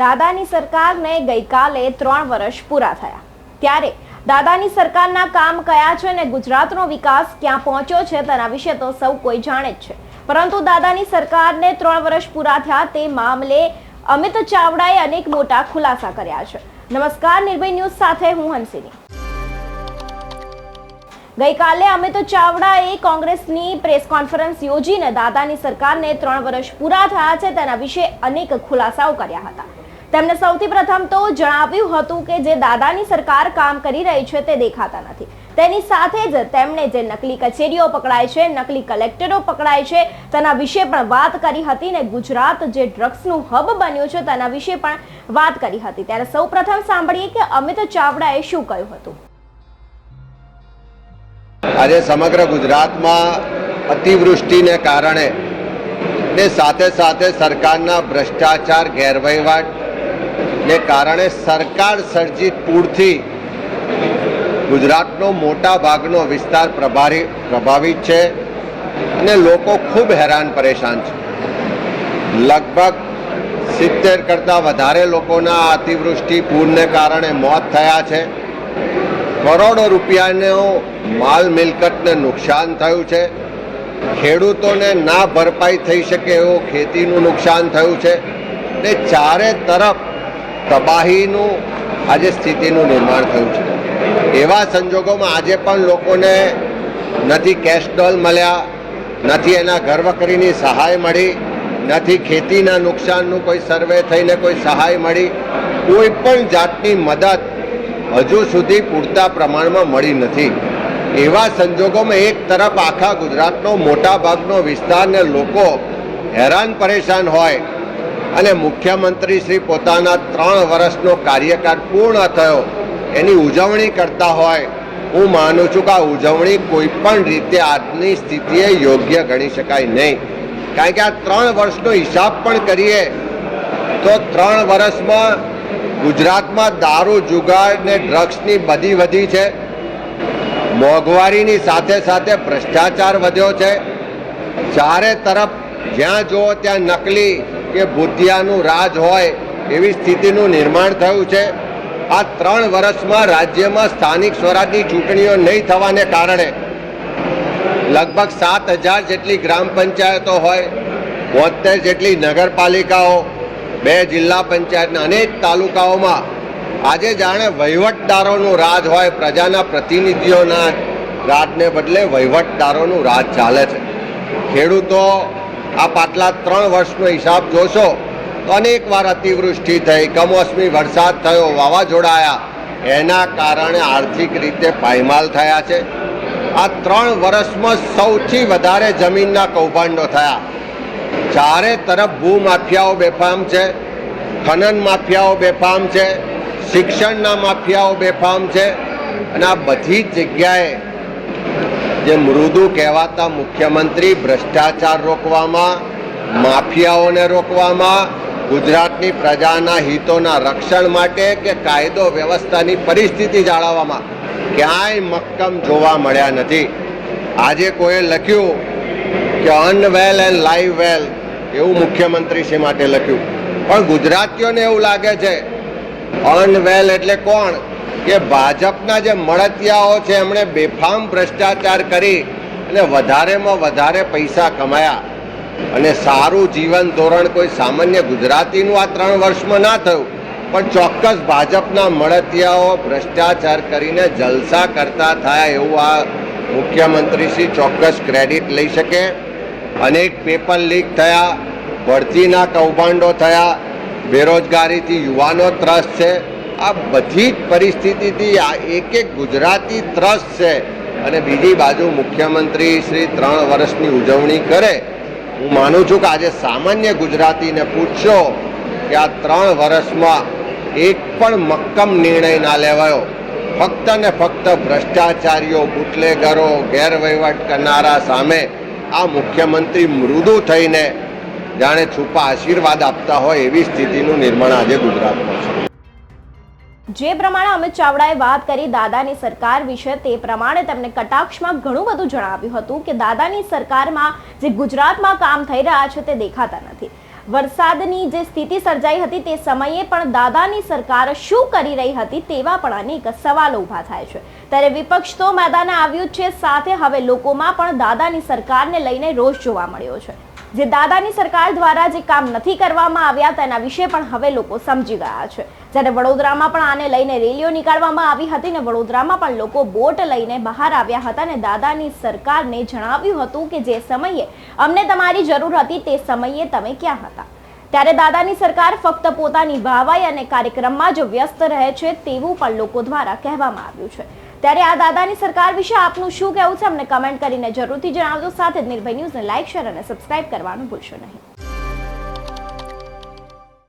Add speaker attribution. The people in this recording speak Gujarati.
Speaker 1: દાદાની સરકારને ગઈકાલે ત્રણ વર્ષ પૂરા થયા. ત્યારે દાદાની સરકારના કામ કયા છે અને ગુજરાતનો વિકાસ ક્યાં પહોંચ્યો છે તેના વિશે તો સૌ કોઈ જાણે જ છે. પરંતુ દાદાની સરકારને ત્રણ વર્ષ પૂરા થયા તે મામલે અમિત ચાવડાએ અનેક મોટા ખુલાસા કર્યા છે. નમસ્કાર, નિર્ભય ન્યૂઝ સાથે હું હંસિની. ગઈકાલે અમિત ચાવડાએ કોંગ્રેસની પ્રેસ કોન્ફરન્સ યોજીને દાદાની સરકારને ત્રણ વર્ષ પૂરા થયા છે તેના વિશે અનેક ખુલાસાઓ કર્યા હતા. તેમણે સૌથી પ્રથમ તો જણાવ્યું હતું કે જે દાદાની સરકાર કામ કરી રહી છે તે દેખાતા નથી. તેની સાથે જ તેમણે જે નકલી કચેરીઓ પકડાય છે, નકલી કલેક્ટરો પકડાય છે, તેના વિશે પણ વાત કરી હતી ને ગુજરાત જે ડ્રગ્સનું હબ બન્યું છે તેના વિશે પણ વાત કરી હતી. ત્યારે સૌ પ્રથમ સાંભળીએ કે અમિત ચાવડાએ શું કહ્યું હતું?
Speaker 2: આજે સમગ્ર ગુજરાતમાં અતિવૃષ્ટિને કારણે ને સાથે સાથે સરકારના ભ્રષ્ટાચાર, ગેરવહીવટ ને કારણે સરકાર સર્જિત પૂરથી ગુજરાતનો મોટા ભાગનો વિસ્તાર પ્રભારી પ્રભાવિત છે અને લોકો ખૂબ હેરાન પરેશાન છે. લગભગ સિત્તેર કરતાં વધારે લોકોના અતિવૃષ્ટિ પૂરને કારણે મોત થયા છે. કરોડો રૂપિયાનો માલ મિલકતને નુકસાન થયું છે. ખેડૂતોને ના ભરપાઈ થઈ શકે એવું ખેતીનું નુકસાન થયું છે. ને ચારે તરફ તબાહીનું આજે સ્થિતિનું નિર્માણ થયું છે. એવા સંજોગોમાં આજે પણ લોકોને નથી કેશ ડોલ મળ્યા, નથી એના ઘરવકરીની સહાય મળી, નથી ખેતીના નુકસાનનું કોઈ સર્વે થઈને કોઈ સહાય મળી, કોઈ પણ જાતની મદદ હજુ સુધી પૂરતા પ્રમાણમાં મળી નથી. એવા સંજોગોમાં એક તરફ આખા ગુજરાતનો મોટા ભાગનો વિસ્તારને લોકો હેરાન પરેશાન હોય અને મુખ્યમંત્રી શ્રી પોતાના ત્રણ વર્ષનો કાર્યકાળ પૂર્ણ થયો, એની ઉજવણી કરતા હોય, હું માનું છું કે આ ઉજવણી કોઈ પણ રીતે આજની સ્થિતિએ યોગ્ય ગણી શકાય નહીં. કારણ કે આ ત્રણ વર્ષનો હિસાબ પણ કરીએ, તો ત્રણ વર્ષમાં ગુજરાતમાં દારૂ, જુગાર ને ડ્રગ્સની બધી વધી છે. મોંઘવારીની સાથે સાથે ભ્રષ્ટાચાર વધ્યો છે. ચારે તરફ જ્યાં જુઓ ત્યાં નકલી કે ભૂતિયાનું રાજ હોય એવી સ્થિતિનું નિર્માણ થયું છે. આ ત્રણ વર્ષમાં રાજ્યમાં સ્થાનિક સ્વરાજની ચૂંટણીઓ નહીં થવાને કારણે લગભગ સાત હજાર જેટલી ગ્રામ પંચાયતો હોય બોતેર જેટલી નગરપાલિકાઓ, બે જિલ્લા પંચાયતના અનેક તાલુકાઓમાં આજે જાણે વહીવટદારોનું રાજ હોય, પ્રજાના પ્રતિનિધિઓના રાજને બદલે વહીવટદારોનું રાજ ચાલે છે. ખેડૂતો આ પાછલા ત્રણ વર્ષનો હિસાબ જોશો તો અનેક અતિવૃષ્ટિ થઈ, કમોસમી વરસાદ થયો, વાવાઝોડા આવ્યા. એના કારણે આર્થિક રીતે પાયમાલ થયા છે. આ ત્રણ વર્ષમાં સૌથી વધારે જમીનના કૌભાંડો થયા. ચારે તરફ ભૂમાફિયાઓ બેફામ છે, ખનન માફિયાઓ બેફામ છે, શિક્ષણના માફિયાઓ બેફામ છે. અને આ બધી જગ્યાએ જે મૃદુ કહેવાતા મુખ્યમંત્રી ભ્રષ્ટાચાર રોકવામાં, માફિયાઓને રોકવામાં, ગુજરાતની પ્રજાના હિતોના રક્ષણ માટે કે કાયદો વ્યવસ્થાની પરિસ્થિતિ જાળવવામાં ક્યાંય મક્કમ જોવા મળ્યા નથી. આજે કોઈએ લખ્યું કે અનવેલ એન્ડ લાઈવ વેલ એવું મુખ્યમંત્રી શ્રી માટે લખ્યું. પણ ગુજરાતીઓને એવું લાગે છે, અનવેલ એટલે કોણ? કે ભાજપના જે મળતિયાઓ છે, એમણે બેફામ ભ્રષ્ટાચાર કરી અને વધારેમાં વધારે પૈસા કમાયા. અને સારું જીવન ધોરણ કોઈ સામાન્ય ગુજરાતીનું આ ત્રણ વર્ષમાં ના થયું, પણ ચોક્કસ ભાજપના મળતિયાઓ ભ્રષ્ટાચાર કરીને જલસા કરતા થયા એવું આ મુખ્યમંત્રીશ્રી ચોક્કસ ક્રેડિટ લઈ શકે. અનેક પેપર લીક થયા, ભરતીના કૌભાંડો થયા, બેરોજગારીથી યુવાનો ત્રસ્ત છે. આ બધી જ પરિસ્થિતિથી આ એક એક ગુજરાતી ત્રસ્ત છે. અને બીજી બાજુ મુખ્યમંત્રી શ્રી ત્રણ વર્ષની ઉજવણી કરે. હું માનું છું કે આજે સામાન્ય ગુજરાતીને પૂછશો કે આ ત્રણ વર્ષમાં એક પણ મક્કમ નિર્ણય ના લેવાયો. ફક્ત ને ફક્ત ભ્રષ્ટાચારીઓ, બુટલેગરો, ગેરવહીવટ કરનારા સામે આ મુખ્યમંત્રી મૃદુ થઈને જાણે છુપા આશીર્વાદ આપતા હોય એવી સ્થિતિનું નિર્માણ આજે ગુજરાતમાં છે.
Speaker 1: જે પ્રમાણે અમિત ચાવડાએ વાત કરી દાદાની સરકાર વિશે તે પ્રમાણે તેમણે કટાક્ષમાં ઘણું બધું જણાવ્યું હતું કે દાદાની સરકારમાં જે ગુજરાતમાં કામ થઈ રહ્યા છે તે દેખાતા નથી. વરસાદની જે સ્થિતિ સર્જાઈ હતી તે સમયે પણ દાદાની સરકાર શું કરી રહી હતી તેવા પણ અનેક સવાલો ઊભા થાય છે. ત્યારે વિપક્ષ તો મેદાને આવ્યું છે, સાથે હવે લોકોમાં પણ દાદાની સરકારને લઈને રોષ જોવા મળ્યો છે. જે દાદાની સરકાર દ્વારા જે કામ નથી કરવામાં આવ્યા તેના વિશે પણ હવે લોકો સમજી ગયા છે. જ્યારે વડોદરામાં પણ આને લઈને રેલીઓ નીકાળવામાં આવી હતી ને વડોદરામાં પણ લોકો બોટ લઈને બહાર આવ્યા હતા ને દાદાની સરકારને જણાવ્યું હતું કે જે સમયે અમને તમારી જરૂર હતી તે સમયે તમે ક્યાં હતા. ત્યારે દાદાની સરકાર ફક્ત પોતાની વાહવાઈ અને કાર્યક્રમમાં જ વ્યસ્ત રહે છે તેવું પણ લોકો દ્વારા કહેવામાં આવ્યું છે. ત્યારે આ દાદાની સરકાર વિશે આપનું શું કહેવું છે અમને કમેન્ટ કરીને જરૂરથી જણાવજો. સાથે જ નિર્ભય ન્યૂઝને લાઇક શેર અને સબસ્ક્રાઇબ કરવાનું ભૂલશો નહીં.